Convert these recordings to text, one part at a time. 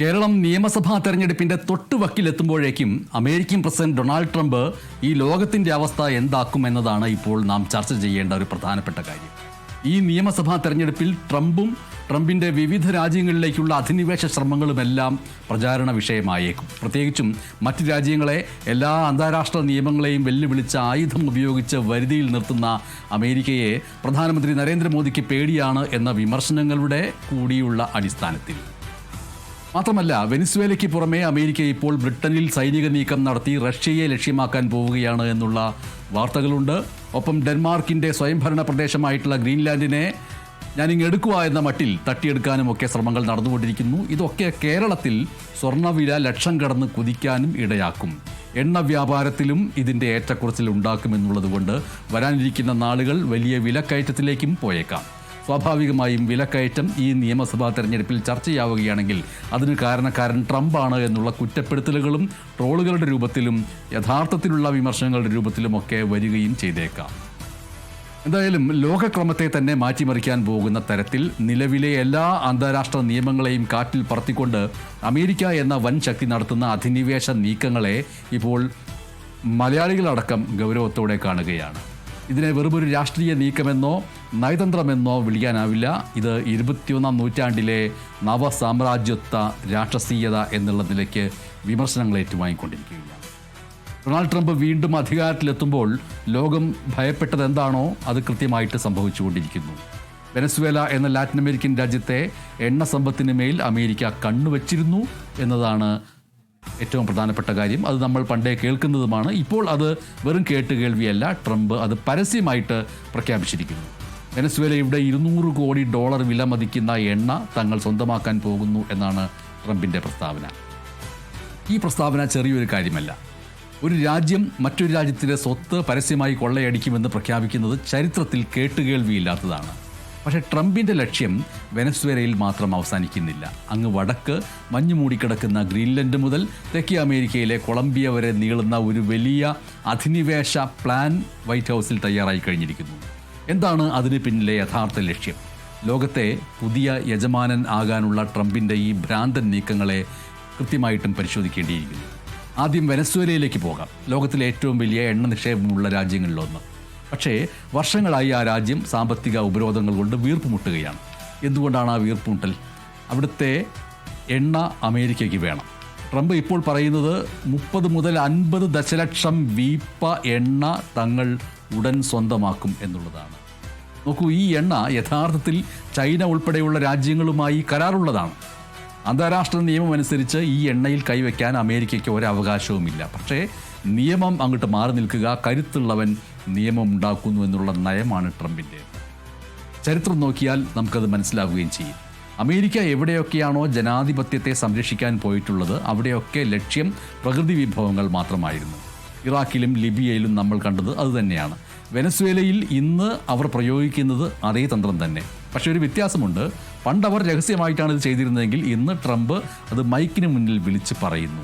കേരളം നിയമസഭാ തെരഞ്ഞെടുപ്പിന്റെ തൊട്ടുവക്കിലെത്തുമ്പോഴേക്കും അമേരിക്കൻ പ്രസിഡന്റ് ഡൊണാൾഡ് ട്രംപ് ഈ ലോകത്തിന്റെ അവസ്ഥ എന്താക്കും എന്നതാണ് ഇപ്പോൾ നാം ചർച്ച ചെയ്യേണ്ട ഒരു പ്രധാനപ്പെട്ട കാര്യം. ഈ നിയമസഭാ തെരഞ്ഞെടുപ്പിൽ ട്രംപും ട്രംപിന്റെ വിവിധ രാജ്യങ്ങളിലേക്കുള്ള അധിനിവേശ ശ്രമങ്ങളുമെല്ലാം പ്രചാരണ വിഷയമായേക്കും. പ്രത്യേകിച്ചും മറ്റ് രാജ്യങ്ങളെ എല്ലാ അന്താരാഷ്ട്ര നിയമങ്ങളെയും വെല്ലുവിളിച്ച ആയുധം ഉപയോഗിച്ച് വരുതിയിൽ നിർത്തുന്ന അമേരിക്കയെ പ്രധാനമന്ത്രി നരേന്ദ്രമോദിക്ക് പേടിയാണ് എന്ന വിമർശനങ്ങളുടെ കൂടിയുള്ള അടിസ്ഥാനത്തിൽ. മാത്രമല്ല വെനിസ്വേലയ്ക്ക് പുറമെ അമേരിക്ക ഇപ്പോൾ ബ്രിട്ടനിൽ സൈനിക നീക്കം നടത്തി റഷ്യയെ ലക്ഷ്യമാക്കാൻ പോവുകയാണ് എന്നുള്ള വാർത്തകളുണ്ട്. ഒപ്പം ഡെൻമാർക്കിന്റെ സ്വയംഭരണ പ്രദേശമായിട്ടുള്ള ഗ്രീൻലാൻഡിനെ ഞാനിങ്ങ് എടുക്കുക എന്ന മട്ടിൽ തട്ടിയെടുക്കാനും ഒക്കെ ശ്രമങ്ങൾ നടന്നുകൊണ്ടിരിക്കുന്നു. ഇതൊക്കെ കേരളത്തിൽ സ്വർണവില ലക്ഷം കടന്ന് കുതിക്കാനും ഇടയാക്കും. എണ്ണ വ്യാപാരത്തിലും ഇതിന്റെ ഏറ്റക്കുറച്ചിൽ ഉണ്ടാക്കുമെന്നുള്ളതുകൊണ്ട് വരാനിരിക്കുന്ന നാളുകൾ വലിയ വിലക്കയറ്റത്തിലേക്കും പോയേക്കാം. സ്വാഭാവികമായും വിലക്കയറ്റം ഈ നിയമസഭാ തെരഞ്ഞെടുപ്പിൽ ചർച്ചയാവുകയാണെങ്കിൽ അതിന് കാരണക്കാരൻ ട്രംപാണ് എന്നുള്ള കുറ്റപ്പെടുത്തലുകളും ട്രോളുകളുടെ രൂപത്തിലും യഥാർത്ഥത്തിലുള്ള വിമർശനങ്ങളുടെ രൂപത്തിലുമൊക്കെ വരികയും ചെയ്തേക്കാം. എന്തായാലും ലോകക്രമത്തെ തന്നെ മാറ്റിമറിക്കാൻ പോകുന്ന തരത്തിൽ നിലവിലെ എല്ലാ അന്താരാഷ്ട്ര നിയമങ്ങളെയും കാറ്റിൽ പറത്തിക്കൊണ്ട് അമേരിക്ക എന്ന വൻ ശക്തി നടത്തുന്ന അധിനിവേശ നീക്കങ്ങളെ ഇപ്പോൾ മലയാളികളടക്കം ഗൗരവത്തോടെ കാണുകയാണ്. ഇതിനെ വെറുമൊരു രാഷ്ട്രീയ നീക്കമെന്നോ നയതന്ത്രമെന്നോ വിളിക്കാനാവില്ല. ഇത് ഇരുപത്തിയൊന്നാം നൂറ്റാണ്ടിലെ നവസാമ്രാജ്യത്വ രാഷ്ട്രീയത എന്നുള്ള നിലയ്ക്ക് വിമർശനങ്ങൾ ഏറ്റുവാങ്ങിക്കൊണ്ടിരിക്കുകയാണ്. ഡൊണാൾഡ് ട്രംപ് വീണ്ടും അധികാരത്തിലെത്തുമ്പോൾ ലോകം ഭയപ്പെട്ടത് എന്താണോ അത് കൃത്യമായിട്ട് സംഭവിച്ചുകൊണ്ടിരിക്കുന്നു. വെനസ്വേല എന്ന ലാറ്റിൻ അമേരിക്കൻ രാജ്യത്തെ എണ്ണ സമ്പത്തിന് മേൽ അമേരിക്ക കണ്ണുവച്ചിരുന്നു എന്നതാണ് ഏറ്റവും പ്രധാനപ്പെട്ട കാര്യം. അത് നമ്മൾ പണ്ടേ കേൾക്കുന്നതുമാണ്. ഇപ്പോൾ അത് വെറും കേട്ടുകേൾവിയല്ല ട്രംപ് അത് പരസ്യമായിട്ട് പ്രഖ്യാപിച്ചിരിക്കുന്നു. വെനസ്വേലയുടെ ഇരുന്നൂറ് കോടി ഡോളർ വില മതിക്കുന്ന എണ്ണ തങ്ങൾ സ്വന്തമാക്കാൻ പോകുന്നു എന്നാണ് ട്രംപിന്റെ പ്രസ്താവന. ഈ പ്രസ്താവന ചെറിയൊരു കാര്യമല്ല. ഒരു രാജ്യം മറ്റൊരു രാജ്യത്തിന്റെ സ്വത്ത് പരസ്യമായി കൊള്ളയടിക്കുമെന്ന് പ്രഖ്യാപിക്കുന്നത് ചരിത്രത്തിൽ കേട്ടുകേൾവിയില്ലാത്തതാണ് പക്ഷേ ട്രംപിന്റെ ലക്ഷ്യം വെനസ്വേലയിൽ മാത്രം അവസാനിക്കുന്നില്ല. അങ്ങ് വടക്ക് മഞ്ഞു മൂടിക്കിടക്കുന്ന ഗ്രീൻലൻഡ് മുതൽ തെക്കേ അമേരിക്കയിലെ കൊളംബിയ വരെ നീളുന്ന ഒരു വലിയ അധിനിവേശ പ്ലാൻ വൈറ്റ് ഹൗസിൽ തയ്യാറായി കഴിഞ്ഞിരിക്കുന്നു. എന്താണ് അതിന് പിന്നിലെ യഥാർത്ഥ ലക്ഷ്യം? ലോകത്തെ പുതിയ യജമാനൻ ആകാനുള്ള ട്രംപിന്റെ ഈ ഭ്രാന്തൻ നീക്കങ്ങളെ കൃത്യമായിട്ടും പരിശോധിക്കേണ്ടിയിരിക്കുന്നു. ആദ്യം വെനസ്വേലയിലേക്ക് പോകാം. ലോകത്തിലെ ഏറ്റവും വലിയ എണ്ണ നിക്ഷേപമുള്ള രാജ്യങ്ങളിലൊന്ന്. പക്ഷേ വർഷങ്ങളായി ആ രാജ്യം സാമ്പത്തിക ഉപരോധങ്ങൾ കൊണ്ട് വീർപ്പുമുട്ടുകയാണ്. എന്തുകൊണ്ടാണ് ആ വീർപ്പുമുട്ടൽ? അവിടുത്തെ എണ്ണ അമേരിക്കയ്ക്ക് വേണം. ട്രംപ് ഇപ്പോൾ പറയുന്നത് മുപ്പത് മുതൽ അൻപത് ദശലക്ഷം വീപ്പ എണ്ണ തങ്ങൾ ഉടൻ സ്വന്തമാക്കും എന്നുള്ളതാണ്. നോക്കൂ ഈ എണ്ണ യഥാർത്ഥത്തിൽ ചൈന ഉൾപ്പെടെയുള്ള രാജ്യങ്ങളുമായി കരാറുള്ളതാണ്. അന്താരാഷ്ട്ര നിയമം അനുസരിച്ച് ഈ എണ്ണയിൽ കൈവയ്ക്കാൻ അമേരിക്കയ്ക്ക് ഒരവകാശവുമില്ല. പക്ഷേ നിയമം അങ്ങോട്ട് മാറി നിൽക്കുക കരുത്തുള്ളവൻ നിയമം ഉണ്ടാക്കുന്നു എന്നുള്ള നയമാണ് ട്രംപിന്റെ. ചരിത്രം നോക്കിയാൽ നമുക്കത് മനസ്സിലാവുകയും ചെയ്യും. അമേരിക്ക എവിടെയൊക്കെയാണോ ജനാധിപത്യത്തെ സംരക്ഷിക്കാൻ പോയിട്ടുള്ളത് അവിടെയൊക്കെ ലക്ഷ്യം പ്രകൃതി വിഭവങ്ങൾ മാത്രമായിരുന്നു. ഇറാഖിലും ലിബിയയിലും നമ്മൾ കണ്ടത് അതുതന്നെയാണ് വെനസ്വേലയിൽ ഇന്ന് അവർ പ്രയോഗിക്കുന്നത് അതേ തന്ത്രം തന്നെ. പക്ഷേ ഒരു വ്യത്യാസമുണ്ട്. പണ്ട് അവർ രഹസ്യമായിട്ടാണ് ഇത് ചെയ്തിരുന്നതെങ്കിൽ ഇന്ന് ട്രംപ് അത് മൈക്കിന് മുന്നിൽ വിളിച്ച് പറയുന്നു.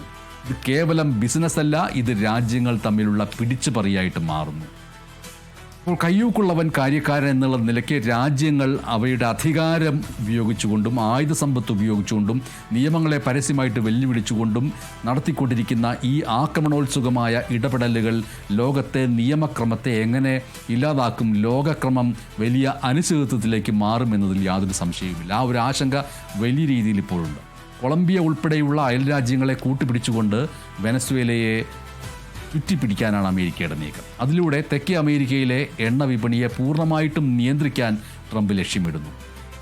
ഇത് കേവലം ബിസിനസ് അല്ല ഇത് രാജ്യങ്ങൾ തമ്മിലുള്ള പിടിച്ചു മാറുന്നു. അപ്പോൾ കയ്യൂക്കുള്ളവൻ കാര്യക്കാരൻ എന്നുള്ള നിലയ്ക്ക് രാജ്യങ്ങൾ അവയുടെ അധികാരം ഉപയോഗിച്ചുകൊണ്ടും ആയുധ സമ്പത്ത് ഉപയോഗിച്ചുകൊണ്ടും നിയമങ്ങളെ പരസ്യമായിട്ട് വെല്ലുവിളിച്ചുകൊണ്ടും നടത്തിക്കൊണ്ടിരിക്കുന്ന ഈ ആക്രമണോത്സുകമായ ഇടപെടലുകൾ ലോകത്തെ നിയമക്രമത്തെ എങ്ങനെ ഇല്ലാതാക്കും ലോകക്രമം വലിയ അനിശ്ചിതത്വത്തിലേക്ക് മാറുമെന്നതിൽ യാതൊരു സംശയവുമില്ല. ആ ഒരു ആശങ്ക വലിയ രീതിയിൽ ഇപ്പോഴുണ്ട്. കൊളംബിയ ഉൾപ്പെടെയുള്ള അയൽരാജ്യങ്ങളെ കൂട്ടുപിടിച്ചുകൊണ്ട് വെനസ്വേലയെ ചുറ്റിപ്പിടിക്കാനാണ് അമേരിക്കയുടെ നീക്കം. അതിലൂടെ തെക്കേ അമേരിക്കയിലെ എണ്ണ വിപണിയെ പൂർണമായിട്ടും നിയന്ത്രിക്കാൻ ട്രംപ് ലക്ഷ്യമിടുന്നു.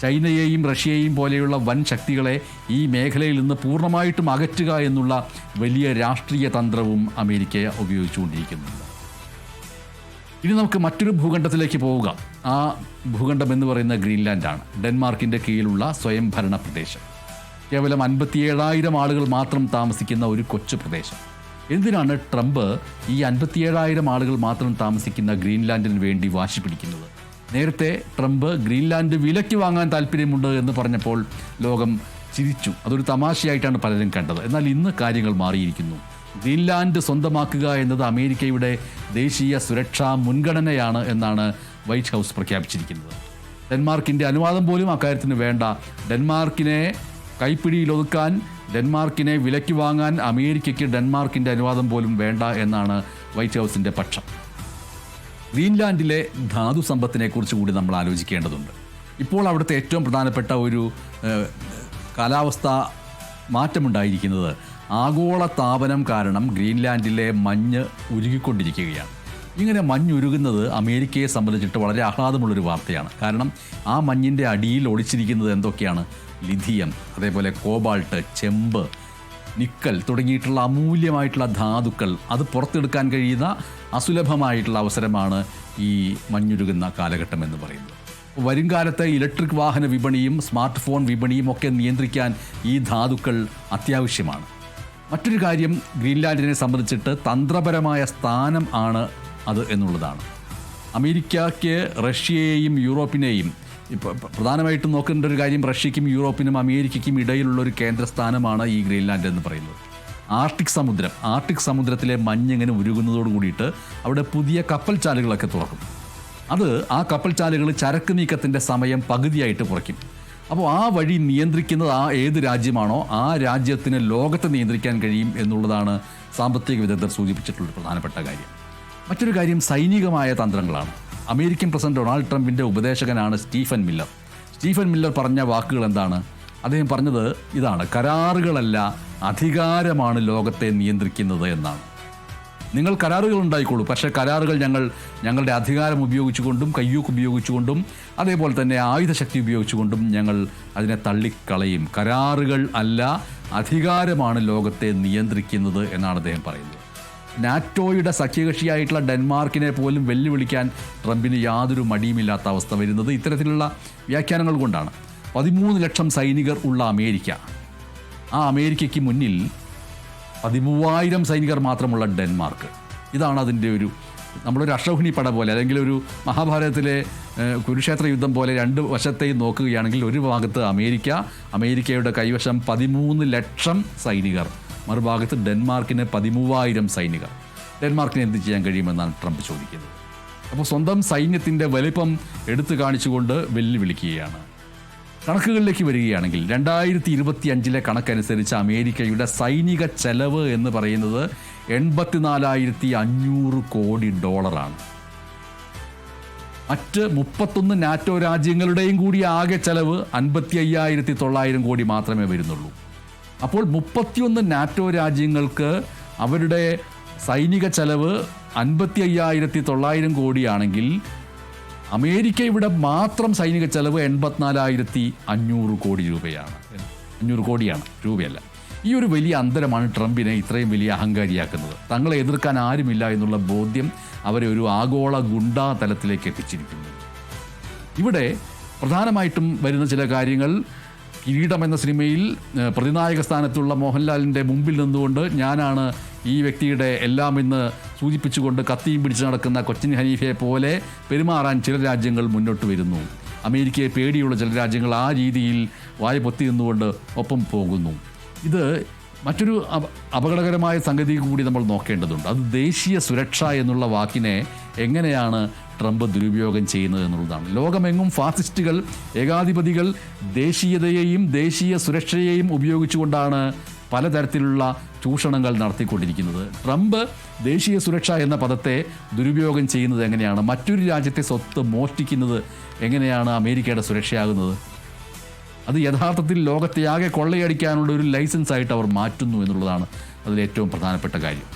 ചൈനയെയും റഷ്യയെയും പോലെയുള്ള വൻ ശക്തികളെ ഈ മേഖലയിൽ നിന്ന് പൂർണമായിട്ടും അകറ്റുക എന്നുള്ള വലിയ രാഷ്ട്രീയ തന്ത്രവും അമേരിക്ക ഉപയോഗിച്ചുകൊണ്ടിരിക്കുന്നുണ്ട് ഇനി നമുക്ക് മറ്റൊരു ഭൂഖണ്ഡത്തിലേക്ക് പോവുക. ആ ഭൂഖണ്ഡം എന്ന് പറയുന്ന ഗ്രീൻലാൻഡാണ്. ഡെൻമാർക്കിന്റെ കീഴിലുള്ള സ്വയംഭരണ പ്രദേശം. കേവലം അൻപത്തിയേഴായിരം ആളുകൾ മാത്രം താമസിക്കുന്ന ഒരു കൊച്ചു പ്രദേശം. എന്തിനാണ് ട്രംപ് ഈ അൻപത്തിയേഴായിരം ആളുകൾ മാത്രം താമസിക്കുന്ന ഗ്രീൻലാൻഡിന് വേണ്ടി വാശി പിടിക്കുന്നത്? നേരത്തെ ട്രംപ് ഗ്രീൻലാൻഡ് വിലയ്ക്ക് വാങ്ങാൻ താല്പര്യമുണ്ട് എന്ന് പറഞ്ഞപ്പോൾ ലോകം ചിരിച്ചു. അതൊരു തമാശയായിട്ടാണ് പലരും കണ്ടത്. എന്നാൽ ഇന്ന് കാര്യങ്ങൾ മാറിയിരിക്കുന്നു. ഗ്രീൻലാൻഡ് സ്വന്തമാക്കുക എന്നത് അമേരിക്കയുടെ ദേശീയ സുരക്ഷാ മുൻഗണനയാണ് എന്നാണ് വൈറ്റ് ഹൗസ് പ്രഖ്യാപിച്ചിരിക്കുന്നത്. ഡെൻമാർക്കിന്റെ അനുവാദം പോലും അക്കാര്യത്തിന് വേണ്ട. ഡെൻമാർക്കിനെ കൈപ്പിടിയിൽ ഒതുക്കാൻ ഡെൻമാർക്കിനെ വിലയ്ക്ക് വാങ്ങാൻ അമേരിക്കയ്ക്ക് ഡെൻമാർക്കിന്റെ അനുവാദം പോലും വേണ്ട എന്നാണ് വൈറ്റ് ഹൗസിന്റെ പക്ഷം. ഗ്രീൻലാൻഡിലെ ധാതു സമ്പത്തിനെ കുറിച്ച് കൂടി നമ്മൾ ആലോചിക്കേണ്ടതുണ്ട്. ഇപ്പോൾ അവിടുത്തെ ഏറ്റവും പ്രധാനപ്പെട്ട ഒരു കാലാവസ്ഥ മാറ്റമുണ്ടായിരിക്കുന്നത് ആഗോള താപനം കാരണം ഗ്രീൻലാൻഡിലെ മഞ്ഞ് ഉരുകിക്കൊണ്ടിരിക്കുകയാണ്. ഇങ്ങനെ മഞ്ഞുരുകുന്നത് അമേരിക്കയെ സംബന്ധിച്ചിട്ട് വളരെ ആഹ്ലാദമുള്ളൊരു വാർത്തയാണ്. കാരണം ആ മഞ്ഞിന്റെ അടിയിൽ ഒളിച്ചിരിക്കുന്നത് എന്തൊക്കെയാണ്? ലിഥിയം അതേപോലെ കോബാൾട്ട് ചെമ്പ് നിക്കൽ തുടങ്ങിയിട്ടുള്ള അമൂല്യമായിട്ടുള്ള ധാതുക്കൾ അത് പുറത്തെടുക്കാൻ കഴിയുന്ന അസുലഭമായിട്ടുള്ള അവസരമാണ് ഈ മഞ്ഞുരുകുന്ന കാലഘട്ടം എന്ന് പറയുന്നത്. വരും കാലത്ത് ഇലക്ട്രിക് വാഹന വിപണിയും സ്മാർട്ട് ഫോൺ വിപണിയും ഒക്കെ നിയന്ത്രിക്കാൻ ഈ ധാതുക്കൾ അത്യാവശ്യമാണ്. മറ്റൊരു കാര്യം ഗ്രീൻലാൻഡിനെ സംബന്ധിച്ചിട്ട് തന്ത്രപരമായ സ്ഥാനം ആണ് അത് എന്നുള്ളതാണ്. അമേരിക്കയ്ക്ക് റഷ്യയെയും യൂറോപ്പിനെയും ഇപ്പോൾ പ്രധാനമായിട്ടും നോക്കേണ്ട ഒരു കാര്യം റഷ്യക്കും യൂറോപ്പിനും അമേരിക്കയ്ക്കും ഇടയിലുള്ള ഒരു കേന്ദ്രസ്ഥാനമാണ് ഈ ഗ്രീൻലാൻഡ് എന്ന് പറയുന്നത്. ആർട്ടിക് സമുദ്രം ആർട്ടിക് സമുദ്രത്തിലെ മഞ്ഞിങ്ങനെ ഉരുകുന്നതോട് കൂടിയിട്ട് അവിടെ പുതിയ കപ്പൽ ചാലുകളൊക്കെ തുറക്കും. അത് ആ കപ്പൽ ചാലുകൾ ചരക്ക് നീക്കത്തിന്റെ സമയം പകുതിയായിട്ട് കുറയ്ക്കും. അപ്പോൾ ആ വഴി നിയന്ത്രിക്കുന്നത് ആ ഏത് രാജ്യമാണോ ആ രാജ്യത്തിന് ലോകത്തെ നിയന്ത്രിക്കാൻ കഴിയും എന്നുള്ളതാണ് സാമ്പത്തിക വിദഗ്ധർ സൂചിപ്പിച്ചിട്ടുള്ള പ്രധാനപ്പെട്ട കാര്യം. മറ്റൊരു കാര്യം സൈനികമായ തന്ത്രങ്ങളാണ്. അമേരിക്കൻ പ്രസിഡന്റ് ഡൊണാൾഡ് ട്രംപിന്റെ ഉപദേശകനാണ് സ്റ്റീഫൻ മില്ലർ. സ്റ്റീഫൻ മില്ലർ പറഞ്ഞ വാക്കുകൾ എന്താണ്? അദ്ദേഹം പറഞ്ഞത് ഇതാണ് കരാറുകളല്ല അധികാരമാണ് ലോകത്തെ നിയന്ത്രിക്കുന്നത് എന്നാണ്. നിങ്ങൾ കരാറുകൾ ഉണ്ടായിക്കോളൂ പക്ഷേ കരാറുകൾ ഞങ്ങൾ ഞങ്ങളുടെ അധികാരം ഉപയോഗിച്ചുകൊണ്ടും കയ്യൂക്ക് ഉപയോഗിച്ചുകൊണ്ടും അതേപോലെ തന്നെ ആയുധശക്തി ഉപയോഗിച്ചുകൊണ്ടും ഞങ്ങൾ അതിനെ തള്ളിക്കളയും. കരാറുകൾ അല്ല അധികാരമാണ് ലോകത്തെ നിയന്ത്രിക്കുന്നത് എന്നാണ് അദ്ദേഹം പറയുന്നത്. നാറ്റോയുടെ സഖ്യകക്ഷിയായിട്ടുള്ള ഡെൻമാർക്കിനെ പോലും വെല്ലുവിളിക്കാൻ ട്രംപിന് യാതൊരു മടിയുമില്ലാത്ത അവസ്ഥ വരുന്നത് ഇത്തരത്തിലുള്ള വ്യാഖ്യാനങ്ങൾ കൊണ്ടാണ്. പതിമൂന്ന് ലക്ഷം സൈനികർ ഉള്ള അമേരിക്ക. ആ അമേരിക്കയ്ക്ക് മുന്നിൽ പതിമൂവായിരം സൈനികർ മാത്രമുള്ള ഡെൻമാർക്ക്. ഇതാണ് അതിന്റെ ഒരു നമ്മളൊരു അശ്വഹിണി പട പോലെ അല്ലെങ്കിൽ ഒരു മഹാഭാരതത്തിലെ കുരുക്ഷേത്ര യുദ്ധം പോലെ രണ്ട് വശത്തെയും നോക്കുകയാണെങ്കിൽ ഒരു ഭാഗത്ത് അമേരിക്ക അമേരിക്കയുടെ കൈവശം പതിമൂന്ന് ലക്ഷം സൈനികർ. മറുഭാഗത്ത് ഡെൻമാർക്കിന് പതിമൂവായിരം സൈനികർ. ഡെൻമാർക്കിന് എന്ത് ചെയ്യാൻ കഴിയുമെന്നാണ് ട്രംപ് ചോദിക്കുന്നത്. അപ്പോൾ സ്വന്തം സൈന്യത്തിന്റെ വലിപ്പം എടുത്തു കാണിച്ചുകൊണ്ട് വെല്ലുവിളിക്കുകയാണ്. കണക്കുകളിലേക്ക് വരികയാണെങ്കിൽ രണ്ടായിരത്തി ഇരുപത്തി അഞ്ചിലെ കണക്കനുസരിച്ച് അമേരിക്കയുടെ സൈനിക ചെലവ് എന്ന് പറയുന്നത് എൺപത്തിനാലായിരത്തി അഞ്ഞൂറ് കോടി ഡോളറാണ്. മറ്റ് മുപ്പത്തൊന്ന് നാറ്റോ രാജ്യങ്ങളുടെയും കൂടി ആകെ ചെലവ് അൻപത്തി അയ്യായിരത്തി തൊള്ളായിരം കോടി മാത്രമേ വരുന്നുള്ളൂ. അപ്പോൾ മുപ്പത്തിയൊന്ന് നാറ്റോ രാജ്യങ്ങൾക്ക് അവരുടെ സൈനിക ചെലവ് അൻപത്തി അയ്യായിരത്തി തൊള്ളായിരം കോടിയാണെങ്കിൽ അമേരിക്ക ഇവിടെ മാത്രം സൈനിക ചെലവ് എൺപത്തിനാലായിരത്തി അഞ്ഞൂറ് കോടി രൂപയാണ്. അഞ്ഞൂറ് കോടിയാണ് രൂപയല്ല. ഈ ഒരു വലിയ അന്തരമാണ് ട്രംപിനെ ഇത്രയും വലിയ അഹങ്കാരിയാക്കുന്നത്. തങ്ങളെ എതിർക്കാൻ ആരുമില്ല എന്നുള്ള ബോധ്യം അവരെ ഒരു ആഗോള ഗുണ്ടാ തലത്തിലേക്ക് എത്തിച്ചിരിക്കുന്നു. ഇവിടെ പ്രധാനമായിട്ടും വരുന്ന ചില കാര്യങ്ങൾ കിരീടം എന്ന സിനിമയിൽ പ്രതിനായക സ്ഥാനത്തുള്ള മോഹൻലാലിന്റെ മുമ്പിൽ നിന്നുകൊണ്ട് ഞാനാണ് ഈ വ്യക്തിയുടെ എല്ലാം ഇന്ന് സൂചിപ്പിച്ചുകൊണ്ട് കത്തിയും പിടിച്ച് നടക്കുന്ന കൊച്ചിൻ ഹനീഫയെ പോലെ പെരുമാറാൻ ചില രാജ്യങ്ങൾ മുന്നോട്ട് വരുന്നു. അമേരിക്കയെ പേടിയുള്ള ചില രാജ്യങ്ങൾ ആ രീതിയിൽ വായ പൊത്തി നിന്നുകൊണ്ട് ഒപ്പം പോകുന്നു. ഇത് മറ്റൊരു അപ അപകടകരമായ സംഗതി കൂടി നമ്മൾ നോക്കേണ്ടതുണ്ട്. അത് ദേശീയ സുരക്ഷ എന്നുള്ള വാക്കിനെ എങ്ങനെയാണ് ട്രംപ് ദുരുപയോഗം ചെയ്യുന്നത് എന്നുള്ളതാണ്. ലോകമെങ്ങും ഫാസിസ്റ്റുകൾ ഏകാധിപതികൾ ദേശീയതയെയും ദേശീയ സുരക്ഷയെയും ഉപയോഗിച്ചുകൊണ്ടാണ് പലതരത്തിലുള്ള ചൂഷണങ്ങൾ നടത്തിക്കൊണ്ടിരിക്കുന്നത്. ട്രംപ് ദേശീയ സുരക്ഷ എന്ന പദത്തെ ദുരുപയോഗം ചെയ്യുന്നത് എങ്ങനെയാണ്? മറ്റൊരു രാജ്യത്തെ സ്വത്ത് മോഷ്ടിക്കുന്നത് എങ്ങനെയാണ് അമേരിക്കയുടെ സുരക്ഷയാകുന്നത്? അത് യഥാർത്ഥത്തിൽ ലോകത്തെ ലോകത്തെയാകെ കൊള്ളയടിക്കാനുള്ള ഒരു ലൈസൻസ് ആയിട്ട് അവർ മാറ്റുന്നു എന്നുള്ളതാണ് അതിൽ ഏറ്റവും പ്രധാനപ്പെട്ട കാര്യം.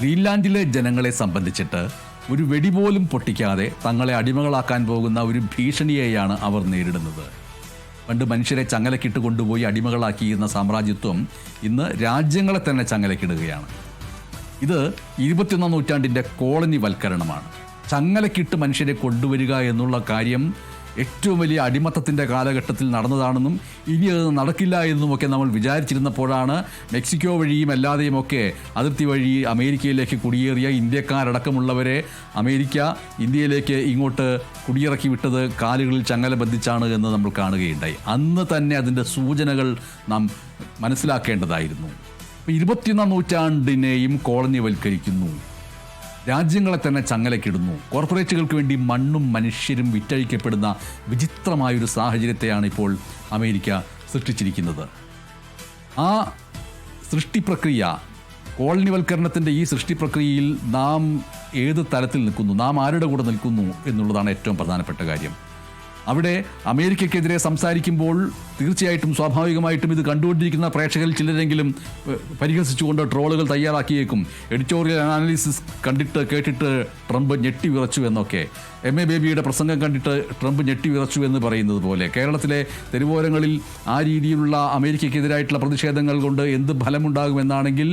ഗ്രീൻലാൻഡിലെ ജനങ്ങളെ സംബന്ധിച്ചിട്ട് ഒരു വെടി പോലും പൊട്ടിക്കാതെ തങ്ങളെ അടിമകളാക്കാൻ പോകുന്ന ഒരു ഭീഷണിയെയാണ് അവർ നേരിടുന്നത്. പണ്ട് മനുഷ്യരെ ചങ്ങലക്കിട്ട് കൊണ്ടുപോയി അടിമകളാക്കിയിരുന്ന സാമ്രാജ്യത്വം ഇന്ന് രാജ്യങ്ങളെ തന്നെ ചങ്ങലക്കിടുകയാണ്. ഇത് ഇരുപത്തിയൊന്നാം നൂറ്റാണ്ടിന്റെ കോളനി വൽക്കരണമാണ് ചങ്ങലക്കിട്ട് മനുഷ്യരെ കൊണ്ടുവരിക എന്നുള്ള കാര്യം ഏറ്റവും വലിയ അടിമത്തത്തിന്റെ കാലഘട്ടത്തിൽ നടന്നതാണെന്നും ഇനി അത് നടക്കില്ല എന്നുമൊക്കെ നമ്മൾ വിചാരിച്ചിരുന്നപ്പോഴാണ് മെക്സിക്കോ വഴിയും അല്ലാതെയും ഒക്കെ അതിർത്തി വഴി അമേരിക്കയിലേക്ക് കുടിയേറിയ ഇന്ത്യക്കാരടക്കമുള്ളവരെ അമേരിക്ക ഇന്ത്യയിലേക്ക് ഇങ്ങോട്ട് കുടിയിറക്കി വിട്ടത് കാലുകളിൽ ചങ്ങല ബന്ധിച്ചാണ് എന്ന് നമ്മൾ കാണുകയുണ്ടായി. അന്ന് തന്നെ അതിന്റെ സൂചനകൾ നാം മനസ്സിലാക്കേണ്ടതായിരുന്നു. ഇരുപത്തിയൊന്നാം നൂറ്റാണ്ടിനെയും കോളനിവൽക്കരിക്കുന്നു. രാജ്യങ്ങളെ തന്നെ ചങ്ങലക്കിടുന്നു. കോർപ്പറേറ്റുകൾക്ക് വേണ്ടി മണ്ണും മനുഷ്യരും വിറ്റഴിക്കപ്പെടുന്ന വിചിത്രമായൊരു സാഹചര്യത്തെയാണ് ഇപ്പോൾ അമേരിക്ക സൃഷ്ടിച്ചിരിക്കുന്നത്. ആ സൃഷ്ടി പ്രക്രിയ കോളനിവൽക്കരണത്തിന്റെ ഈ സൃഷ്ടി പ്രക്രിയയിൽ നാം ഏത് തലത്തിൽ നിൽക്കുന്നു നാം ആരുടെ കൂടെ നിൽക്കുന്നു എന്നുള്ളതാണ് ഏറ്റവും പ്രധാനപ്പെട്ട കാര്യം. അവിടെ അമേരിക്കക്കെതിരെ സംസാരിക്കുമ്പോൾ തീർച്ചയായിട്ടും സ്വാഭാവികമായിട്ടും ഇത് കണ്ടുകൊണ്ടിരിക്കുന്ന പ്രേക്ഷകരിൽ ചിലരെങ്കിലും പരിഹസിച്ചുകൊണ്ട് ട്രോളുകൾ തയ്യാറാക്കിയേക്കും. എഡിറ്റോറിയൽ അനാലിസിസ് കണ്ടിട്ട് കേട്ടിട്ട് ട്രംപ് ഞെട്ടി വിറച്ചു എന്നൊക്കെ. എം എ ബേബിയുടെ പ്രസംഗം കണ്ടിട്ട് ട്രംപ് ഞെട്ടി വിറച്ചു എന്ന് പറയുന്നത് പോലെ. കേരളത്തിലെ തെരുവോരങ്ങളിൽ ആ രീതിയിലുള്ള അമേരിക്കയ്ക്കെതിരായിട്ടുള്ള പ്രതിഷേധങ്ങൾ കൊണ്ട് എന്ത് ഫലമുണ്ടാകുമെന്നാണെങ്കിൽ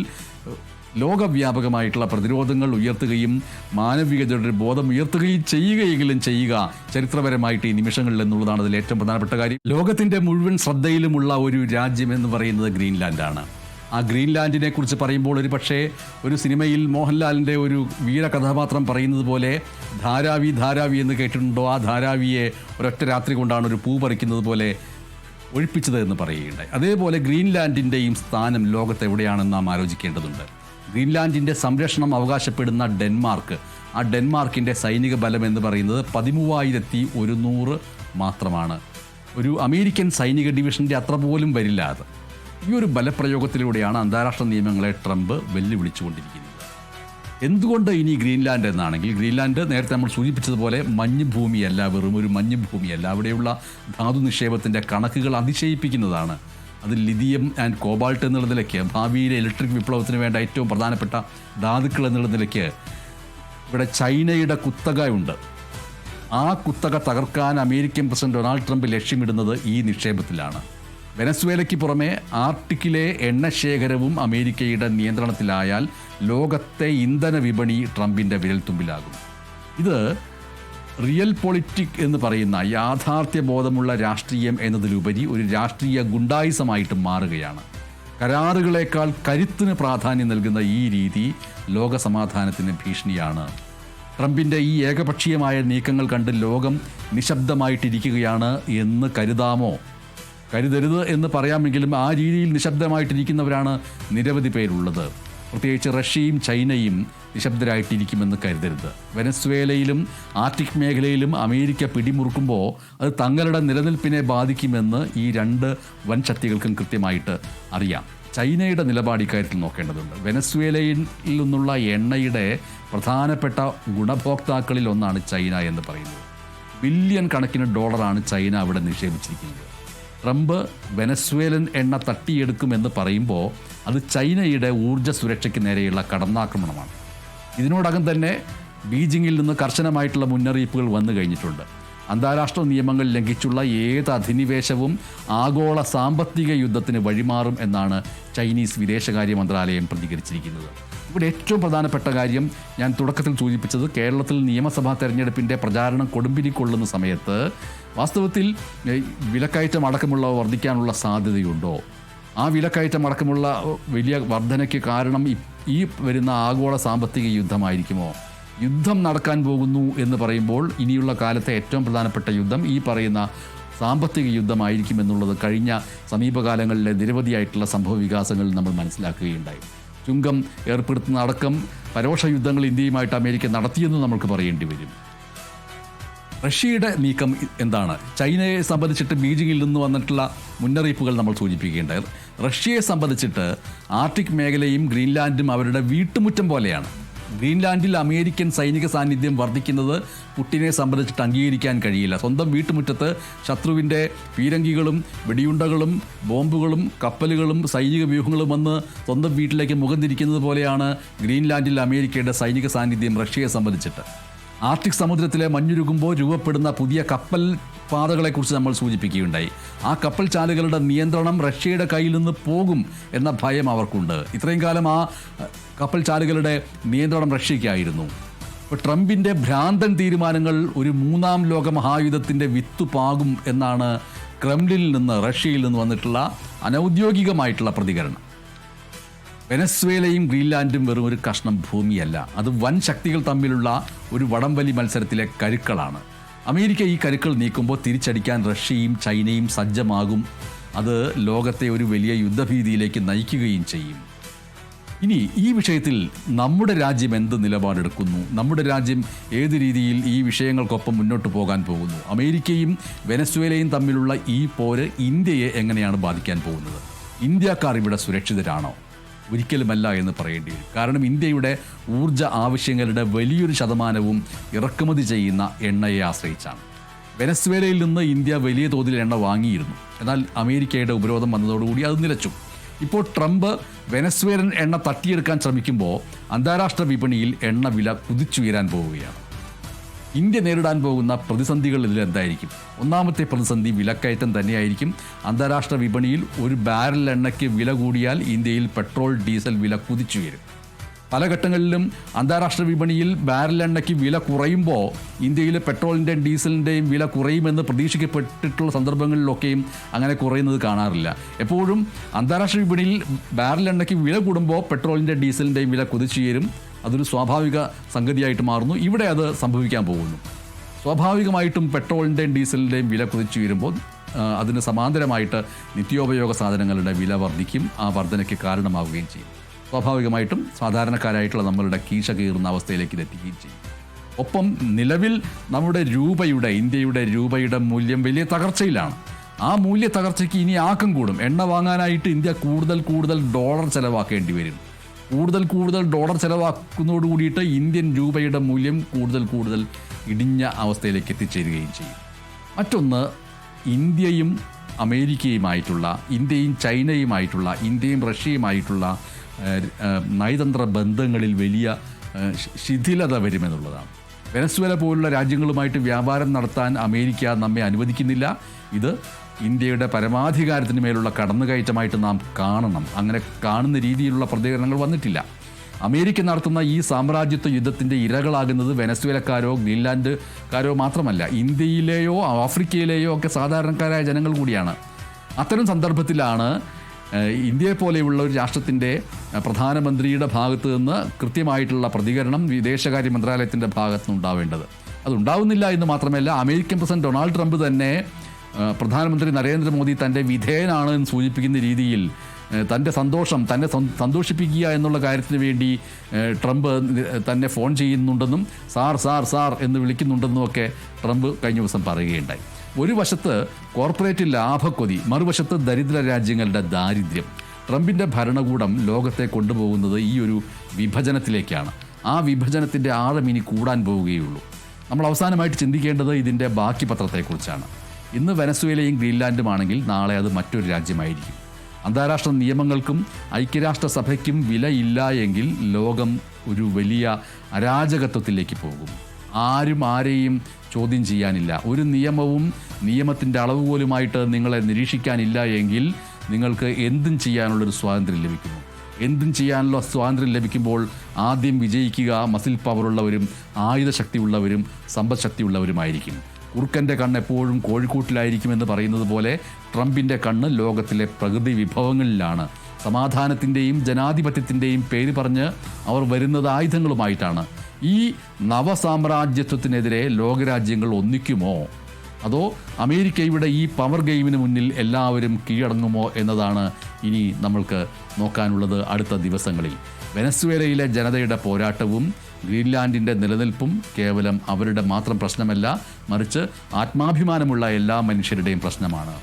ലോകവ്യാപകമായിട്ടുള്ള പ്രതിരോധങ്ങൾ ഉയർത്തുകയും മാനവികതയുടെ ബോധം ഉയർത്തുകയും ചെയ്യുകയെങ്കിലും ചെയ്യുക ചരിത്രപരമായിട്ട് ഈ നിമിഷങ്ങളിൽ എന്നുള്ളതാണ് അതിൽ ഏറ്റവും പ്രധാനപ്പെട്ട കാര്യം. ലോകത്തിന്റെ മുഴുവൻ ശ്രദ്ധയിലുമുള്ള ഒരു രാജ്യം എന്ന് പറയുന്നത് ഗ്രീൻലാൻഡാണ്. ആ ഗ്രീൻലാൻഡിനെ കുറിച്ച് പറയുമ്പോൾ ഒരു പക്ഷേ ഒരു സിനിമയിൽ മോഹൻലാലിന്റെ ഒരു വീര കഥാപാത്രം പറയുന്നത് പോലെ ധാരാവി ധാരാവി എന്ന് കേട്ടിട്ടുണ്ടോ? ആ ധാരാവിയെ ഒരൊറ്റ രാത്രി കൊണ്ടാണ് ഒരു പൂ പറിക്കുന്നത് പോലെ ഒഴിപ്പിച്ചത് എന്ന് പറയുകയുണ്ടായി. അതേപോലെ ഗ്രീൻലാൻഡിന്റെയും സ്ഥാനം ലോകത്ത് എവിടെയാണെന്ന് നാം ആലോചിക്കേണ്ടതുണ്ട്. ഗ്രീൻലാൻഡിന്റെ സംരക്ഷണം അവകാശപ്പെടുന്ന ഡെൻമാർക്ക്. ആ ഡെൻമാർക്കിന്റെ സൈനിക ബലം എന്ന് പറയുന്നത് പതിമൂവായിരത്തി ഒരുന്നൂറ് മാത്രമാണ്. ഒരു അമേരിക്കൻ സൈനിക ഡിവിഷന്റെ അത്ര പോലും വരില്ല അത്. ഈ ഒരു ബലപ്രയോഗത്തിലൂടെയാണ് അന്താരാഷ്ട്ര നിയമങ്ങളെ ട്രംപ് വെല്ലുവിളിച്ചുകൊണ്ടിരിക്കുന്നത്. എന്തുകൊണ്ട് ഇനി ഗ്രീൻലാൻഡ് എന്നാണെങ്കിൽ ഗ്രീൻലാൻഡ് നേരത്തെ നമ്മൾ സൂചിപ്പിച്ചതുപോലെ മഞ്ഞ് ഭൂമിയല്ല വെറും ഒരു മഞ്ഞ് ഭൂമിയല്ല അവിടെയുള്ള ധാതു നിക്ഷേപത്തിന്റെ കണക്കുകൾ അതിശയിപ്പിക്കുന്നതാണ്. അത് ലിഥിയം ആൻഡ് കോബാൾട്ട് എന്നുള്ള നിലയ്ക്ക് ഭാവിയിലെ ഇലക്ട്രിക് വിപ്ലവത്തിന് വേണ്ട ഏറ്റവും പ്രധാനപ്പെട്ട ധാതുക്കൾ എന്നുള്ള നിലയ്ക്ക് ഇവിടെ ചൈനയുടെ കുത്തകയുണ്ട്. ആ കുത്തക തകർക്കാൻ അമേരിക്കൻ പ്രസിഡന്റ് ഡൊണാൾഡ് ട്രംപ് ലക്ഷ്യമിടുന്നത് ഈ നിക്ഷേപത്തിലാണ്. വെനസ്വേലയ്ക്ക് പുറമെ ആർട്ടിക്കിലെ എണ്ണശേഖരവും അമേരിക്കയുടെ നിയന്ത്രണത്തിലായാൽ ലോകത്തെ ഇന്ധന വിപണി ട്രംപിന്റെ വിരൽത്തുമ്പിലാകും. ഇത് റിയൽ പൊളിറ്റിക് എന്ന് പറയുന്ന യാഥാർത്ഥ്യ ബോധമുള്ള രാഷ്ട്രീയം എന്നതിലുപരി ഒരു രാഷ്ട്രീയ ഗുണ്ടായുസമായിട്ട് മാറുകയാണ്. കരാറുകളേക്കാൾ കരുത്തിന് പ്രാധാന്യം നൽകുന്ന ഈ രീതി ലോകസമാധാനത്തിന് ഭീഷണിയാണ്. ട്രംപിന്റെ ഈ ഏകപക്ഷീയമായ നീക്കങ്ങൾ കണ്ട് ലോകം നിശബ്ദമായിട്ടിരിക്കുകയാണ് എന്ന് കരുതാമോ? കരുതരുത് എന്ന് പറയാമെങ്കിലും ആ രീതിയിൽ നിശബ്ദമായിട്ടിരിക്കുന്നവരാണ് നിരവധി പേരുള്ളത്. പ്രത്യേകിച്ച് റഷ്യയും ചൈനയും നിശബ്ദരായിട്ടിരിക്കുമെന്ന് കരുതരുത്. വെനസ്വേലയിലും ആർട്ടിക് മേഖലയിലും അമേരിക്ക പിടിമുറുക്കുമ്പോൾ അത് തങ്ങളുടെ നിലനിൽപ്പിനെ ബാധിക്കുമെന്ന് ഈ രണ്ട് വൻ ശക്തികൾക്കും കൃത്യമായിട്ട് അറിയാം. ചൈനയുടെ നിലപാട് ഇക്കാര്യത്തിൽ നോക്കേണ്ടതുണ്ട്. വെനസ്വേലയിൽ നിന്നുള്ള എണ്ണയുടെ പ്രധാനപ്പെട്ട ഗുണഭോക്താക്കളിൽ ഒന്നാണ് ചൈന എന്ന് പറയുന്നത്. ബില്യൺ കണക്കിന് ഡോളറാണ് ചൈന അവിടെ നിക്ഷേപിച്ചിരിക്കുന്നത്. ട്രംപ് വെനസ്വേലൻ എണ്ണ തട്ടിയെടുക്കുമെന്ന് പറയുമ്പോൾ അത് ചൈനയുടെ ഊർജ സുരക്ഷയ്ക്ക് നേരെയുള്ള കടന്നാക്രമണമാണ്. ഇതിനോടകം തന്നെ ബീജിങ്ങിൽ നിന്ന് കർശനമായിട്ടുള്ള മുന്നറിയിപ്പുകൾ വന്നു കഴിഞ്ഞിട്ടുണ്ട്. അന്താരാഷ്ട്ര നിയമങ്ങൾ ലംഘിച്ചുള്ള ഏത് അധിനിവേശവും ആഗോള സാമ്പത്തിക യുദ്ധത്തിന് വഴിമാറും എന്നാണ് ചൈനീസ് വിദേശകാര്യ മന്ത്രാലയം പ്രതികരിച്ചിരിക്കുന്നത്. ഇവിടെ ഏറ്റവും പ്രധാനപ്പെട്ട കാര്യം ഞാൻ തുടക്കത്തിൽ സൂചിപ്പിച്ചത് കേരളത്തിൽ നിയമസഭാ തെരഞ്ഞെടുപ്പിന്റെ പ്രചാരണം കൊടുമ്പിരി കൊള്ളുന്ന സമയത്ത് വാസ്തവത്തിൽ വിലക്കയറ്റം അടക്കമുള്ളവ വർദ്ധിക്കാനുള്ള സാധ്യതയുണ്ടോ? ആ വിലക്കയറ്റം അടക്കമുള്ള വലിയ വർധനയ്ക്ക് കാരണം ഈ- ഈ വരുന്ന ആഗോള സാമ്പത്തിക യുദ്ധമായിരിക്കുമോ? യുദ്ധം നടക്കാൻ പോകുന്നു എന്ന് പറയുമ്പോൾ ഇനിയുള്ള കാലത്തെ ഏറ്റവും പ്രധാനപ്പെട്ട യുദ്ധം ഈ പറയുന്ന സാമ്പത്തിക യുദ്ധമായിരിക്കും എന്നുള്ളത് കഴിഞ്ഞ സമീപകാലങ്ങളിലെ നിരവധിയായിട്ടുള്ള സംഭവ വികാസങ്ങളിൽ നമ്മൾ മനസ്സിലാക്കുകയുണ്ടായി. ചുങ്കം ഏർപ്പെടുത്തുന്ന അടക്കം പരോക്ഷ യുദ്ധങ്ങൾ ഇന്ത്യയുമായിട്ട് അമേരിക്ക നടത്തിയെന്ന് നമുക്ക് പറയേണ്ടി വരും. റഷ്യയുടെ നീക്കം എന്താണ്? ചൈനയെ സംബന്ധിച്ചിട്ട് ബീജിംഗിൽ നിന്ന് വന്നിട്ടുള്ള മുന്നറിയിപ്പുകൾ നമ്മൾ സൂചിപ്പിക്കേണ്ടത് റഷ്യയെ സംബന്ധിച്ചിട്ട് ആർട്ടിക് മേഖലയും ഗ്രീൻലാൻഡും അവരുടെ വീട്ടുമുറ്റം പോലെയാണ്. ഗ്രീൻലാൻഡിൽ അമേരിക്കൻ സൈനിക സാന്നിധ്യം വർദ്ധിക്കുന്നത് പുട്ടിനെ സംബന്ധിച്ചിട്ട് അംഗീകരിക്കാൻ കഴിയില്ല. സ്വന്തം വീട്ടുമുറ്റത്ത് ശത്രുവിന്റെ പീരങ്കികളും വെടിയുണ്ടകളും ബോംബുകളും കപ്പലുകളും സൈനിക വ്യൂഹങ്ങളും വന്ന് സ്വന്തം വീട്ടിലേക്ക് മുഖം തിരിക്കുന്നത് പോലെയാണ് ഗ്രീൻലാൻഡിൽ അമേരിക്കയുടെ സൈനിക സാന്നിധ്യം റഷ്യയെ സംബന്ധിച്ചിട്ട്. ആർട്ടിക് സമുദ്രത്തിലെ മഞ്ഞുരുകുമ്പോൾ രൂപപ്പെടുന്ന പുതിയ കപ്പൽ പാതകളെക്കുറിച്ച് നമ്മൾ സൂചിപ്പിക്കുകയുണ്ടായി. ആ കപ്പൽ ചാലുകളുടെ നിയന്ത്രണം റഷ്യയുടെ കയ്യിൽ നിന്ന് പോകും എന്ന ഭയം അവർക്കുണ്ട്. ഇത്രയും കാലം ആ കപ്പൽ ചാലുകളുടെ നിയന്ത്രണം റഷ്യയ്ക്കായിരുന്നു. ഇപ്പോൾ ട്രംപിന്റെ ഭ്രാന്തൻ തീരുമാനങ്ങൾ ഒരു മൂന്നാം ലോക മഹായുദ്ധത്തിന്റെ വിത്തുപാകും എന്നാണ് ക്രെംലിനിൽ നിന്ന് റഷ്യയിൽ നിന്ന് വന്നിട്ടുള്ള അനൗദ്യോഗികമായിട്ടുള്ള പ്രതികരണം. വെനസ്വേലയും ഗ്രീൻലാൻഡും വെറും ഒരു കഷ്ണം ഭൂമിയല്ല. അത് വൻ ശക്തികൾ തമ്മിലുള്ള ഒരു വടംവലി മത്സരത്തിലെ കരുക്കളാണ്. അമേരിക്ക ഈ കരുക്കൾ നീക്കുമ്പോൾ തിരിച്ചടിക്കാൻ റഷ്യയും ചൈനയും സജ്ജമാകും. അത് ലോകത്തെ ഒരു വലിയ യുദ്ധഭീതിയിലേക്ക് നയിക്കുകയും ചെയ്യും. ഇനി ഈ വിഷയത്തിൽ നമ്മുടെ രാജ്യം എന്ത് നിലപാടെടുക്കുന്നു? നമ്മുടെ രാജ്യം ഏത് രീതിയിൽ ഈ വിഷയങ്ങൾക്കൊപ്പം മുന്നോട്ട് പോകാൻ പോകുന്നു? അമേരിക്കയും വെനസ്വേലയും തമ്മിലുള്ള ഈ പോര് ഇന്ത്യയെ എങ്ങനെയാണ് ബാധിക്കാൻ പോകുന്നത്? ഇന്ത്യക്കാർ ഇവിടെ സുരക്ഷിതരാണോ? ഒരിക്കലുമല്ല എന്ന് പറയേണ്ടി വരും. കാരണം ഇന്ത്യയുടെ ഊർജ ആവശ്യങ്ങളുടെ വലിയൊരു ശതമാനവും ഇറക്കുമതി ചെയ്യുന്ന എണ്ണയെ ആശ്രയിച്ചാണ്. വെനസ്വേലയിൽ നിന്ന് ഇന്ത്യ വലിയ തോതിൽ എണ്ണ വാങ്ങിയിരുന്നു. എന്നാൽ അമേരിക്കയുടെ ഉപരോധം വന്നതോടുകൂടി അത് നിലച്ചു. ഇപ്പോൾ ട്രംപ് വെനസ്വേലൻ എണ്ണ തട്ടിയെടുക്കാൻ ശ്രമിക്കുമ്പോൾ അന്താരാഷ്ട്ര വിപണിയിൽ എണ്ണ വില കുതിച്ചുയരാൻ പോവുകയാണ്. ഇന്ത്യ നേരിടാൻ പോകുന്ന പ്രതിസന്ധികളിൽ എന്തായിരിക്കും ഒന്നാമത്തെ പ്രതിസന്ധി വിലക്കയറ്റം തന്നെയായിരിക്കും. അന്താരാഷ്ട്ര വിപണിയിൽ ഒരു ബാരൽ എണ്ണയ്ക്ക് വില കൂടിയാൽ ഇന്ത്യയിൽ പെട്രോൾ ഡീസൽ വില കുതിച്ചുയരും പല ഘട്ടങ്ങളിലും അന്താരാഷ്ട്ര വിപണിയിൽ ബാരൽ എണ്ണയ്ക്ക് വില കുറയുമ്പോൾ ഇന്ത്യയിലെ പെട്രോളിന്റെയും ഡീസലിന്റെയും വില കുറയുമെന്ന് പ്രതീക്ഷിക്കപ്പെട്ടിട്ടുള്ള സന്ദർഭങ്ങളിലൊക്കെയും അങ്ങനെ കുറയുന്നത് കാണാറില്ല. എപ്പോഴും അന്താരാഷ്ട്ര വിപണിയിൽ ബാരൽ എണ്ണയ്ക്ക് വില കൂടുമ്പോൾ പെട്രോളിന്റെ ഡീസലിന്റെയും വില കുതിച്ചുയരും അതൊരു സ്വാഭാവിക സംഗതിയായിട്ട് മാറുന്നു. ഇവിടെ അത് സംഭവിക്കാൻ പോകുന്നു. സ്വാഭാവികമായിട്ടും പെട്രോളിന്റെയും ഡീസലിന്റെയും വില കുതിച്ചു വരുമ്പോൾ അതിന് സമാന്തരമായിട്ട് നിത്യോപയോഗ സാധനങ്ങളുടെ വില വർദ്ധിക്കും ആ വർധനയ്ക്ക് കാരണമാവുകയും ചെയ്യും. സ്വാഭാവികമായിട്ടും സാധാരണക്കാരായിട്ടുള്ള നമ്മളുടെ കീശ കീറുന്ന അവസ്ഥയിലേക്ക് ഇത് എത്തിക്കുകയും ചെയ്യും. ഒപ്പം നിലവിൽ നമ്മുടെ രൂപയുടെ ഇന്ത്യയുടെ രൂപയുടെ മൂല്യം വലിയ തകർച്ചയിലാണ്. ആ മൂല്യ തകർച്ചയ്ക്ക് ഇനി ആക്കം കൂടും. എണ്ണ വാങ്ങാനായിട്ട് ഇന്ത്യ കൂടുതൽ കൂടുതൽ ഡോളർ ചെലവാക്കേണ്ടി വരും. കൂടുതൽ കൂടുതൽ ഡോളർ ചെലവാക്കുന്നതോട് കൂടിയിട്ട് ഇന്ത്യൻ രൂപയുടെ മൂല്യം കൂടുതൽ കൂടുതൽ ഇടിഞ്ഞ അവസ്ഥയിലേക്ക് എത്തിച്ചേരുകയും ചെയ്യും. മറ്റൊന്ന് ഇന്ത്യയും അമേരിക്കയുമായിട്ടുള്ള ഇന്ത്യയും ചൈനയുമായിട്ടുള്ള ഇന്ത്യയും റഷ്യയുമായിട്ടുള്ള നയതന്ത്ര ബന്ധങ്ങളിൽ വലിയ ശിഥിലത വരുമെന്നുള്ളതാണ്. വെനസ്വേല പോലുള്ള രാജ്യങ്ങളുമായിട്ട് വ്യാപാരം നടത്താൻ അമേരിക്ക നമ്മെ അനുവദിക്കുന്നില്ല. ഇത് ഇന്ത്യയുടെ പരമാധികാരത്തിന് മേലുള്ള കടന്നുകയറ്റമായിട്ട് നാം കാണണം. അങ്ങനെ കാണുന്ന രീതിയിലുള്ള പ്രതികരണങ്ങൾ വന്നിട്ടില്ല. അമേരിക്ക നടത്തുന്ന ഈ സാമ്രാജ്യത്വ യുദ്ധത്തിന്റെ ഇരകളാകുന്നത് വെനസ്വേലക്കാരോ ഗ്രീൻലാൻഡുകാരോ മാത്രമല്ല ഇന്ത്യയിലെയോ ആഫ്രിക്കയിലെയോ ഒക്കെ സാധാരണക്കാരായ ജനങ്ങൾ കൂടിയാണ്. അത്തരം സന്ദർഭത്തിലാണ് ഇന്ത്യയെ പോലെയുള്ള ഒരു രാഷ്ട്രത്തിന്റെ പ്രധാനമന്ത്രിയുടെ ഭാഗത്ത് നിന്ന് കൃത്യമായിട്ടുള്ള പ്രതികരണം വിദേശകാര്യ മന്ത്രാലയത്തിന്റെ ഭാഗത്തുനിന്ന് ഉണ്ടാവേണ്ടത്. അതുണ്ടാവുന്നില്ല എന്ന് മാത്രമല്ല അമേരിക്കൻ പ്രസിഡന്റ് ഡൊണാൾഡ് ട്രംപ് തന്നെ പ്രധാനമന്ത്രി നരേന്ദ്രമോദി തന്റെ വിധേയനാണ് എന്ന് സൂചിപ്പിക്കുന്ന രീതിയിൽ തന്റെ സന്തോഷം തന്നെ സന്- സന്തോഷിപ്പിക്കുക എന്നുള്ള കാര്യത്തിന് വേണ്ടി ട്രംപ് തന്നെ ഫോൺ ചെയ്യുന്നുണ്ടെന്നും സാർ സാർ സാർ എന്ന് വിളിക്കുന്നുണ്ടെന്നും ഒക്കെ ട്രംപ് കഴിഞ്ഞ ദിവസം പറയുകയുണ്ടായി. ഒരു വശത്ത് കോർപ്പറേറ്റ് ലാഭക്കൊതി മറുവശത്ത് ദരിദ്ര രാജ്യങ്ങളുടെ ദാരിദ്ര്യം. ട്രംപിന്റെ ഭരണകൂടം ലോകത്തെ കൊണ്ടുപോകുന്നത് ഈ ഒരു വിഭജനത്തിലേക്കാണ്. ആ വിഭജനത്തിന്റെ ആഴം ഇനി കൂടാൻ പോവുകയുള്ളൂ. നമ്മൾ അവസാനമായിട്ട് ചിന്തിക്കേണ്ടത് ഇതിന്റെ ബാക്കി പത്രത്തെക്കുറിച്ചാണ്. ഇന്ന് വെനസ്വേലയും ഗ്രീൻലാൻഡുമാണെങ്കിൽ നാളെ അത് മറ്റൊരു രാജ്യമായിരിക്കും. അന്താരാഷ്ട്ര നിയമങ്ങൾക്കും ഐക്യരാഷ്ട്രസഭയ്ക്കും വിലയില്ല എങ്കിൽ ലോകം ഒരു വലിയ അരാജകത്വത്തിലേക്ക് പോകും. ആരും ആരെയും ചോദ്യം ചെയ്യാനില്ല. ഒരു നിയമവും നിയമത്തിന്റെ അളവ് പോലുമായിട്ട് നിങ്ങളെ നിരീക്ഷിക്കാനില്ല എങ്കിൽ നിങ്ങൾക്ക് എന്തും ചെയ്യാനുള്ളൊരു സ്വാതന്ത്ര്യം ലഭിക്കുന്നു. എന്തും ചെയ്യാനുള്ള സ്വാതന്ത്ര്യം ലഭിക്കുമ്പോൾ ആദ്യം വിജയിക്കുക മസിൽ പവറുള്ളവരും ആയുധശക്തിയുള്ളവരും സമ്പദ്ശക്തിയുള്ളവരുമായിരിക്കും. കുറുക്കന്റെ കണ്ണ് എപ്പോഴും കോഴിക്കോട്ടിലായിരിക്കുമെന്ന് പറയുന്നത് പോലെ ട്രംപിന്റെ കണ്ണ് ലോകത്തിലെ പ്രകൃതി വിഭവങ്ങളിലാണ്. സമാധാനത്തിന്റെയും ജനാധിപത്യത്തിന്റെയും പേര് പറഞ്ഞ് അവർ വരുന്നത് ആയുധങ്ങളുമായിട്ടാണ്. ഈ നവസാമ്രാജ്യത്വത്തിനെതിരെ ലോകരാജ്യങ്ങൾ ഒന്നിക്കുമോ? അതോ അമേരിക്കയുടെ ഈ പവർ ഗെയിമിന് മുന്നിൽ എല്ലാവരും കീഴടങ്ങുമോ എന്നതാണ് ഇനി നമ്മൾക്ക് നോക്കാനുള്ളത് അടുത്ത ദിവസങ്ങളിൽ. വെനസ്വേലയിലെ ജനതയുടെ പോരാട്ടവും ഗ്രീൻലാൻഡിന്റെ നിലനിൽപ്പും കേവലം അവരുടെ മാത്രം പ്രശ്നമല്ല മറിച്ച് ആത്മാഭിമാനമുള്ള എല്ലാ മനുഷ്യരുടെയും പ്രശ്നമാണ്.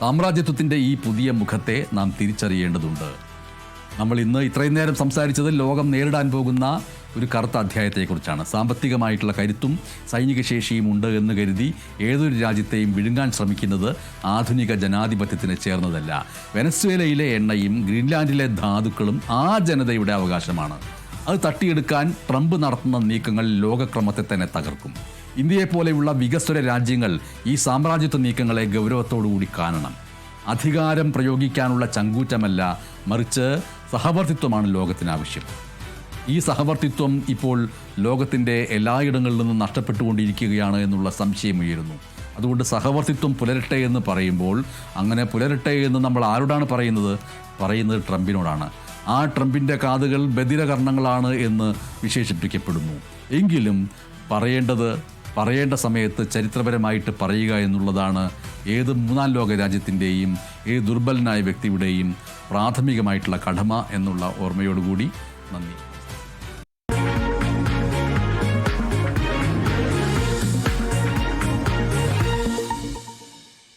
സാമ്രാജ്യത്വത്തിന്റെ ഈ പുതിയ മുഖത്തെ നാം തിരിച്ചറിയേണ്ടതുണ്ട്. നമ്മൾ ഇന്ന് ഇത്രയും നേരം സംസാരിച്ചത് ലോകം നേരിടാൻ പോകുന്ന ഒരു കറുത്ത അധ്യായത്തെക്കുറിച്ചാണ്. സാമ്പത്തികമായിട്ടുള്ള കരുത്തും സൈനിക ശേഷിയും ഉണ്ട് എന്ന് കരുതി ഏതൊരു രാജ്യത്തെയും വിഴുങ്ങാൻ ശ്രമിക്കുന്നത് ആധുനിക ജനാധിപത്യത്തിന് ചേർന്നതല്ല. വെനസ്വേലയിലെ എണ്ണയും ഗ്രീൻലാൻഡിലെ ധാതുക്കളും ആ ജനതയുടെ അവകാശമാണ്. അത് തട്ടിയെടുക്കാൻ ട്രംപ് നടത്തുന്ന നീക്കങ്ങൾ ലോകക്രമത്തെ തന്നെ തകർക്കും. ഇന്ത്യയെ പോലെയുള്ള വികസ്വര രാജ്യങ്ങൾ ഈ സാമ്രാജ്യത്വ നീക്കങ്ങളെ ഗൗരവത്തോടുകൂടി കാണണം. അധികാരം പ്രയോഗിക്കാനുള്ള ചങ്കൂറ്റമല്ല മറിച്ച് സഹവർത്തിത്വമാണ് ലോകത്തിന് ആവശ്യം ഈ സഹവർത്തിത്വം ഇപ്പോൾ ലോകത്തിന്റെ എല്ലായിടങ്ങളിൽ നിന്നും നഷ്ടപ്പെട്ടുകൊണ്ടിരിക്കുകയാണ് എന്നുള്ള സംശയം ഉയരുന്നു. അതുകൊണ്ട് സഹവർത്തിത്വം പുലരട്ടെ എന്ന് പറയുമ്പോൾ അങ്ങനെ പുലരട്ടെ എന്ന് നമ്മൾ ആരോടാണ് പറയുന്നത്? പറയുന്നത് ട്രംപിനോടാണ്. ആ ട്രംപിന്റെ കാതുകൾ ബദിരകർണങ്ങളാണ് എന്ന് വിശേഷിപ്പിക്കപ്പെടുന്നു. എങ്കിലും പറയേണ്ടത് പറയേണ്ട സമയത്ത് ചരിത്രപരമായിട്ട് പറയുക എന്നുള്ളതാണ് ഏത് മൂന്നാം ലോക രാജ്യത്തിന്റെയും ഏത് ദുർബലനായ വ്യക്തിയുടെയും പ്രാഥമികമായിട്ടുള്ള കടമ എന്നുള്ള ഓർമ്മയോടുകൂടി നന്ദി.